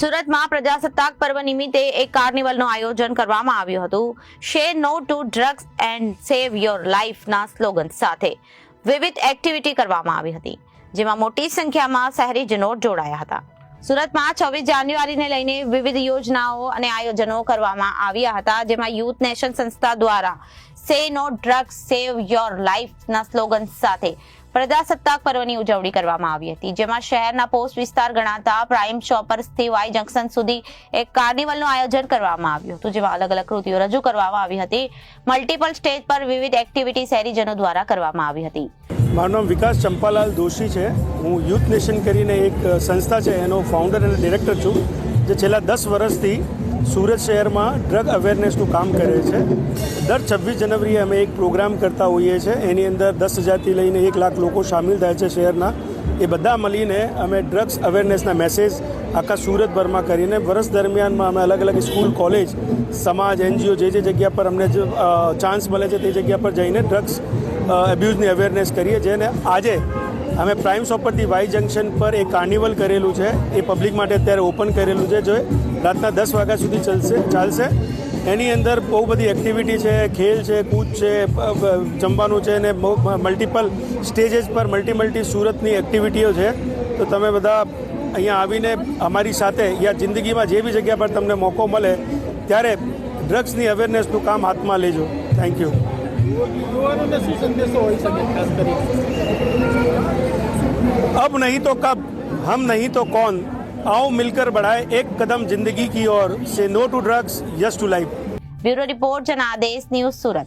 સુરતમાં પ્રજાસત્તાક પર્વ નિમિત્તે એક કાર્નિવલનું આયોજન કરવામાં આવ્યું હતું. Share no to drugs and save your લાઈફના slogan સાથે વિવિધ એક્ટિવિટી કરવામાં આવી હતી, જેમાં મોટી સંખ્યામાં શહેરીજનો જોડાયા હતા. સુરતમાં છવ્વીસ જાન્યુઆરીને લઈને વિવિધ યોજનાઓ અને આયોજનો કરવામાં આવ્યા હતા, જેમાં યુથ નેશન સંસ્થા દ્વારા say no drugs save your લાઈફના slogan સાથે પ્રજાસત્તાક પર્વની ઉજવણી કરવામાં આવી હતી, જેમાં શહેરના પોસ્ટ વિસ્તાર ગણાતા પ્રાઇમ શોપર્સથી વાય જંકશન સુધી એક કાર્નિવલનું આયોજન કરવામાં આવ્યું હતું, જેમાં અલગ અલગ કૃતિઓ રજૂ કરવામાં આવી હતી. મલ્ટિપલ સ્ટેજ પર વિવિધ એક્ટિવિટી શહેરીજનો દ્વારા કરવામાં આવી હતી. મારું નામ વિકાસ ચંપાલાલ દોશી છે. હું યુથ નેશન કરીને એક સંસ્થા છે, એનો ફાઉન્ડર અને ડિરેક્ટર છું, જે છેલ્લા દસ વર્ષથી સુરત શહેરમાં ડ્રગ અવેરનેસનું કામ કરે છે. દર છવ્વીસ જનવરીએ અમે એક પ્રોગ્રામ કરતા હોઈએ છીએ એની અંદર દસ હજારથી લઈને એક લાખ લોકો સામેલ થાય છે શહેરના. એ બધા મળીને અમે ડ્રગ્સ અવેરનેસના મેસેજ આખા સુરતભરમાં કરીને વર્ષ દરમિયાનમાં અમે અલગ અલગ સ્કૂલ કોલેજ સમાજ એનજીઓ જે જે જગ્યા પર અમને ચાન્સ મળે છે તે જગ્યા પર જઈને ડ્રગ્સ એબ્યુઝની અવેરનેસ કરીએ. અને આજે અમે પ્રાઇમ શોપરથી વાઈ જંકશન પર એક કાર્નિવલ કરેલું છે. એ પબ્લિક માટે અત્યારે ઓપન કરેલું છે. જે રાતના દસ વાગ્યા સુધી ચાલશે ચાલશે. એની અંદર બહુ બધી એક્ટિવિટી છે ખેલ છે કૂદ છે જમવાનું છે ને બહુ મલ્ટિપલ સ્ટેજીસ પર મલ્ટી મલ્ટી સુરતની એક્ટિવિટીઓ છે. તો તમે બધા અહીંયા આવીને અમારી સાથે યા જિંદગીમાં જે બી જગ્યા પર તમને મોકો મળે ત્યારે ડ્રગ્સની અવેરનેસનું કામ હાથમાં લેજો. થેન્ક યુ સંદેશો હોઈ અબ નહીં તો કબ હમ નહીં તો કોણ? आओ मिलकर बढ़ाए एक कदम जिंदगी की ओर से no to drugs yes to life bureau report जनादेश न्यूज सूरत